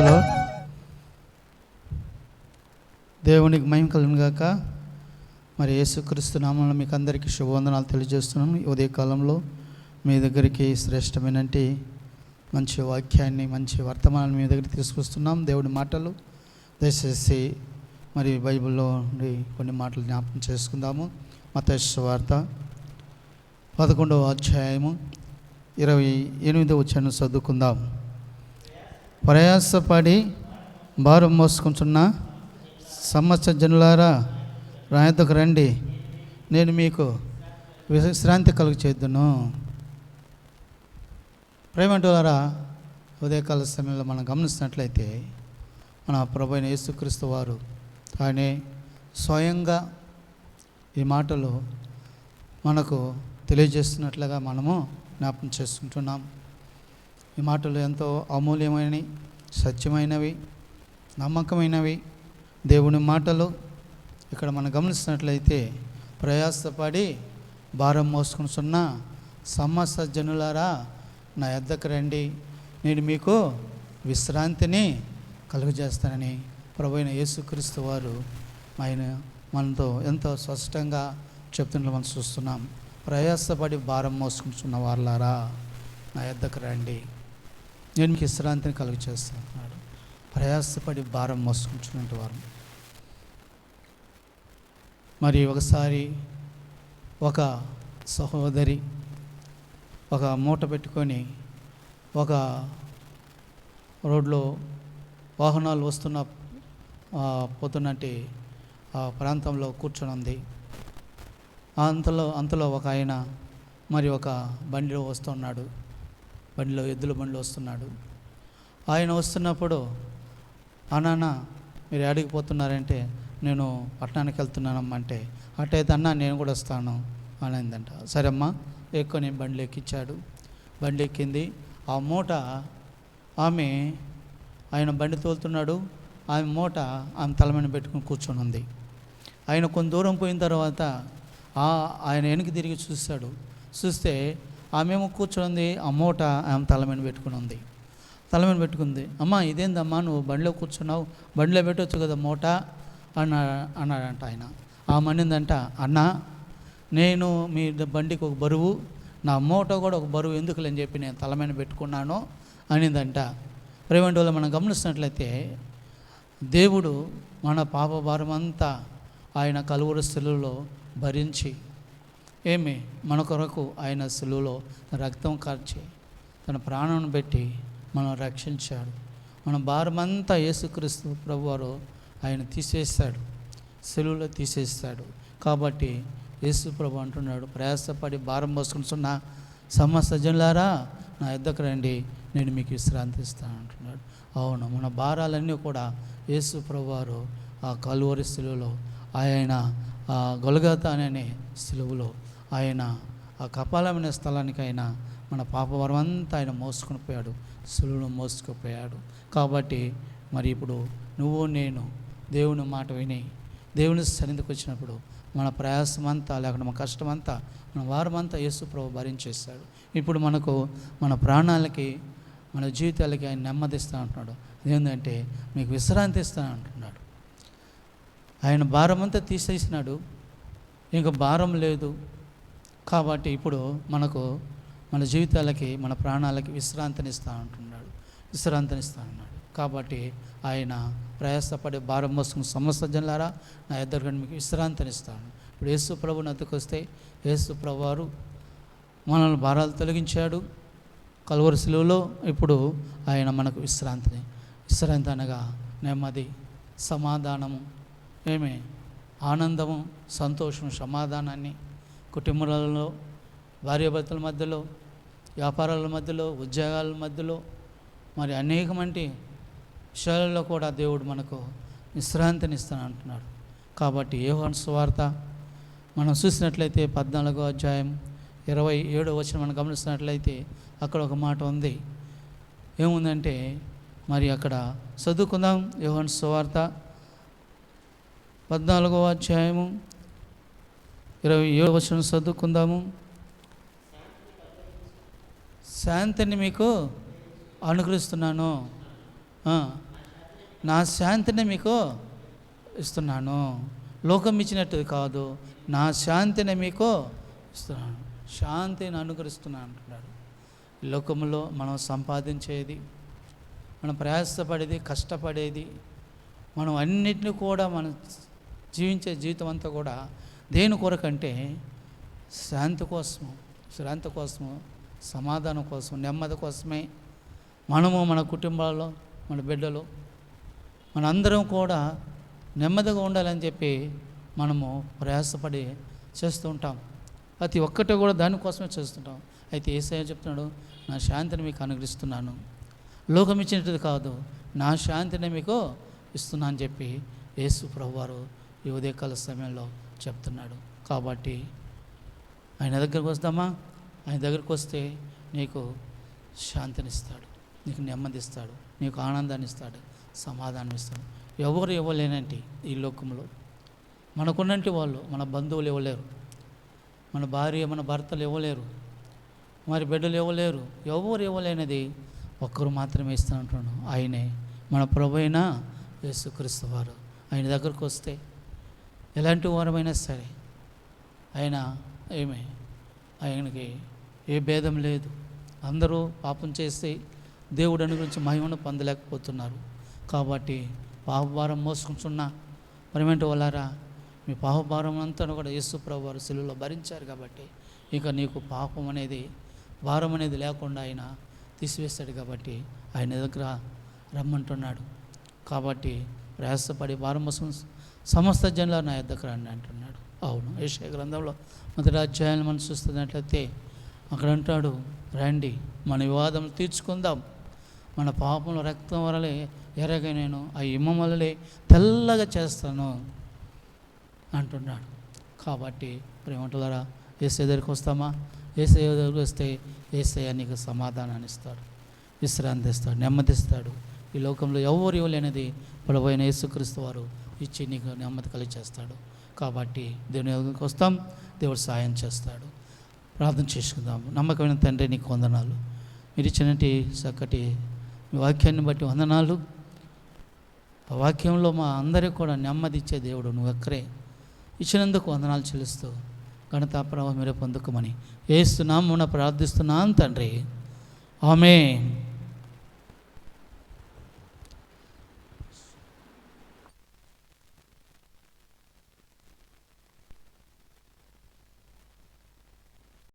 క్రీస్తులో దేవునికి మహిమ కలుగును మరి యేసుక్రీస్తు నామంలో మీకు అందరికీ శుభవందనాలు తెలియజేస్తున్నాను. ఈ ఉదయకాలంలో మీ దగ్గరికి శ్రేష్టమైనటి మంచి వాక్యాన్ని మంచి వర్తమానాన్ని మీ దగ్గర తీసుకొస్తున్నాం. దేవుడి మాటలు దయచేసి మరి బైబిల్లో నుండి కొన్ని మాటలు జ్ఞాపకం చేసుకుందాము. మతేశ్వ వార్త పదకొండవ అధ్యాయము ఇరవై ఎనిమిదో వచ్చాను చదువుకుందాం. ప్రయాసపడి భారం మోసుకుంటున్న సమస్త జనులారా రాయతకు రండి. నేను మీకు విశ్రాంతి కలుగు చేద్దును ప్రేమంటులారా ఉదయకాల సమయంలో మనం గమనిస్తున్నట్లయితే మన ప్రభు అయిన యేసుక్రీస్తు వారు తానే స్వయంగా ఈ మాటలు మనకు తెలియజేస్తున్నట్లుగా మనము జ్ఞాపకం చేసుకుంటున్నాం. ఈ మాటలు ఎంతో అమూల్యమైనవి సత్యమైనవి నమ్మకమైనవి. దేవుని మాటలు ఇక్కడ మనం గమనిస్తున్నట్లయితే ప్రయాసపడి భారం మోసుకుంటున్న సమస్త జనులారా నా ఎద్దకు రండి. నేను మీకు విశ్రాంతిని కలుగజేస్తానని ప్రభుైన యేసుక్రీస్తు వారు ఆయన మనతో ఎంతో స్పష్టంగా చెప్తున్నట్లు మనం చూస్తున్నాం. ప్రయాసపడి భారం మోసుకుంటున్న వాళ్ళారా నా ఎద్దకు రండి. నేను మీకు విశ్రాంతిని కలుగు చేస్తున్నాడు ప్రయాసపడి భారం మోసుకుంటున్నట్టు వారు. మరి ఒకసారి ఒక సహోదరి ఒక మూట పెట్టుకొని ఒక రోడ్లో వాహనాలు వస్తున్న పోతున్నట్టు ఆ ప్రాంతంలో కూర్చొని ఉంది. అంతలో అంతలో ఒక ఆయన మరి ఒక బండిలో వస్తున్నాడు. బండిలో ఎద్దుల బండిలో వస్తున్నాడు. ఆయన వస్తున్నప్పుడు అన్నాన్న మీరు ఏడికి పోతున్నారంటే నేను పట్టణానికి వెళ్తున్నానమ్మా అంటే అటైతే అన్న నేను కూడా వస్తాను అనిందంట సరే అమ్మా ఎక్కువ నేను బండి ఎక్కించాడు బండి ఎక్కింది. ఆ మూట ఆమె ఆయన బండి తోలుతున్నాడు. ఆమె మూట ఆమె తల మీద పెట్టుకుని కూర్చొని ఉంది. ఆయన కొంత దూరం పోయిన తర్వాత ఆ ఆయన వెనక్కి తిరిగి చూశాడు చూస్తే ఆమెమో కూర్చొని ఆ మూట ఆమె తల మీద పెట్టుకుని ఉంది తల మీద పెట్టుకుంది అమ్మా ఇదేందమ్మా నువ్వు బండిలో కూర్చున్నావు? బండిలో పెట్టవచ్చు కదా మూట? అన్న అన్నాడంట ఆయన. ఆమె అనిందంట అన్న నేను మీ బండికి ఒక బరువు నా మూట కూడా ఒక బరువు ఎందుకులని చెప్పి నేను తల మీద పెట్టుకున్నాను అనిందంట. ప్రేమంటి వల్ల మనం గమనిస్తున్నట్లయితే దేవుడు మన పాప భారమంతా ఆయన కలువురు సెలువులో భరించి ఏమి? మన కొరకు ఆయన సెలువులో రక్తం కార్చి తన ప్రాణం పెట్టి మనం రక్షించాడు. మన భారమంతా యేసుక్రీస్తు ప్రభువారు ఆయన తీసేస్తాడు సెలువులో తీసేస్తాడు కాబట్టి యేసు ప్రభు అంటున్నాడు ప్రయాసపడి భారం మోసుకుంటున్న సమస్త జనులారా నా ఇద్దకు రండి నేను మీకు విశ్రాంతిస్తాను అంటున్నాడు. అవును మన భారాలన్నీ కూడా యేసు ప్రభువారు ఆ కలువరి సెలువులో ఆయన గొలగత అనే సెలువులో ఆయన ఆ కపాలమైన స్థలానికి ఆయన మన పాపవరం అంతా ఆయన మోసుకొని పోయాడు సులువును మోసుకుపోయాడు. కాబట్టి మరి ఇప్పుడు నువ్వు నేను దేవుని మాట విని దేవుని సన్నిధికి వచ్చినప్పుడు మన ప్రయాసం అంతా లేకుండా మన కష్టమంతా మన వారమంతా యేసు ప్రభు భరించేస్తాడు ఇప్పుడు మనకు మన ప్రాణాలకి మన జీవితాలకి ఆయన నెమ్మదిస్తా అంటున్నాడు. ఏంటంటే మీకు విశ్రాంతి ఇస్తాను అంటున్నాడు. ఆయన భారం అంతా తీసేసినాడు. ఇంకా భారం లేదు. కాబట్టి ఇప్పుడు మనకు మన జీవితాలకి మన ప్రాణాలకి విశ్రాంతినిస్తా ఉంటున్నాడు విశ్రాంతినిస్తా ఉన్నాడు కాబట్టి ఆయన ప్రయాసపడే భారం మోసుకున్న సమస్త జనులారా నా ఇద్దరు మీకు విశ్రాంతినిస్తాను ఇప్పుడు యేసు ప్రభు నద్దకు వస్తే యేసు ప్రభు వారు మనల్ని భారాలు తొలగించాడు. కలువరి శిలువలో ఇప్పుడు ఆయన మనకు విశ్రాంతిని విశ్రాంతి అనగా నెమ్మది సమాధానము ఏమే? ఆనందము సంతోషం సమాధానాన్ని కుటుంబాలలో భార్యాభర్తల మధ్యలో వ్యాపారాల మధ్యలో ఉద్యోగాల మధ్యలో మరి అనేకమంటి విషయాలలో కూడా దేవుడు మనకు విశ్రాంతినిస్తాను అంటున్నాడు కాబట్టి యోహాను సువార్త మనం చూసినట్లయితే పద్నాలుగో అధ్యాయం ఇరవై ఏడో వచ్చిన మనం గమనిస్తున్నట్లయితే అక్కడ ఒక మాట ఉంది. ఏముందంటే మరి అక్కడ చదువుకుందాం యోహాను సువార్త పద్నాలుగో అధ్యాయము ఇరవై ఏడు వచ్చిన చదువుకుందాము శాంతిని మీకు అనుగ్రహిస్తున్నాను. నా శాంతిని మీకు ఇస్తున్నాను. లోకం ఇచ్చినట్టు కాదు నా శాంతిని మీకు ఇస్తున్నాను. శాంతిని అనుగ్రహిస్తున్నాను అంటున్నాడు. లోకంలో మనం సంపాదించేది మనం ప్రయాసపడేది కష్టపడేది మనం అన్నిటిని కూడా మనం జీవించే జీవితం అంతా కూడా దేని కొరకంటే శాంతి కోసము శ్రాంతి కోసము సమాధానం కోసం నెమ్మది కోసమే మనము మన కుటుంబాల్లో మన బిడ్డలు మనందరం కూడా నెమ్మదిగా ఉండాలని చెప్పి మనము ప్రయాసపడి చేస్తూ ఉంటాం. ప్రతి ఒక్కటి కూడా దానికోసమే చేస్తుంటాం. అయితే ఏసయ్య చెప్తున్నాడు నా శాంతిని మీకు అనుగ్రహిస్తున్నాను. లోకం ఇచ్చినది కాదు నా శాంతిని మీకు ఇస్తున్నా అని చెప్పి యేసు ప్రభువారు ఈ ఉదయకాల సమయంలో చెప్తున్నాడు. కాబట్టి ఆయన దగ్గరకు వస్తామా? ఆయన దగ్గరకు వస్తే నీకు శాంతినిస్తాడు. నీకు నెమ్మదిస్తాడు. నీకు ఆనందాన్ని ఇస్తాడు సమాధానం ఇస్తాడు ఎవరు ఇవ్వలేనంటి ఈ లోకంలో? మనకున్నంటి వాళ్ళు మన బంధువులు ఇవ్వలేరు. మన భార్య మన భర్తలు ఇవ్వలేరు. మరి బిడ్డలు ఇవ్వలేరు. ఎవరు ఇవ్వలేనిది? ఒక్కరు మాత్రమే ఇస్తానంటున్నాను ఆయనే మన ప్రభు అయినా యేసుక్రీస్తు వారు. ఆయన దగ్గరకు వస్తే ఎలాంటి వారమైనా సరే ఆయన ఏమి ఆయనకి ఏ భేదం లేదు. అందరూ పాపం చేస్తే దేవుడు అనుగురించి మహిమను పొందలేకపోతున్నారు. కాబట్టి పాపభారం మోసుకుంటున్న. మరేంటి వాళ్ళారా మీ పాపభారం అంతా కూడా యేసు ప్రభు వారు సెలువులో భరించారు కాబట్టి ఇక నీకు పాపం అనేది భారం అనేది లేకుండా ఆయన తీసివేస్తాడు కాబట్టి ఆయన దగ్గర రమ్మంటున్నాడు. కాబట్టి ప్రయాసపడి భారం మోసుకుని సమస్త జనుల నా యొద్దకు రండి అంటున్నాడు. అవును. ఏషయ గ్రంథంలో మొదటి అధ్యాయాన్ని మనం చూస్తున్నట్లయితే అక్కడ అంటాడు రండి మన వివాదం తీర్చుకుందాం. మన పాపంలో రక్తం వరలే ఎరగ నేను ఆ ఇమ్మ వలలే తెల్లగా చేస్తాను. అంటున్నాడు. కాబట్టి ప్రేమంటులారా ఏసే దగ్గరికి వస్తామా? ఏసే దగ్గరికి వస్తే ఏసయ్య నీకు సమాధానాన్ని ఇస్తాడు విశ్రాంతి ఇస్తాడు నెమ్మదిస్తాడు. ఈ లోకంలో ఎవరు ఇవ్వలేనిది పొడవైన యేసుక్రీస్తు వారు ఇచ్చి నీకు నెమ్మది కలిగి చేస్తాడు కాబట్టి దేవుని దగ్గరికి వస్తాం. దేవుడు సాయం చేస్తాడు. ప్రార్థన చేసుకుందాము నమ్మకమైన తండ్రి నీకు వందనాలు. మీరు ఇచ్చినటి చక్కటి మీ వాక్యాన్ని బట్టి వందనాలు. ఆ వాక్యంలో మా అందరికీ కూడా నెమ్మది ఇచ్చే దేవుడు నువ్వు ఒక్కరే ఇచ్చినందుకు వందనాలు చెల్లిస్తూ ఘనతా మీరు మీరే పొందుకోమని ఏస్తున్నాము ప్రార్థిస్తున్నాను తండ్రి. ఆమె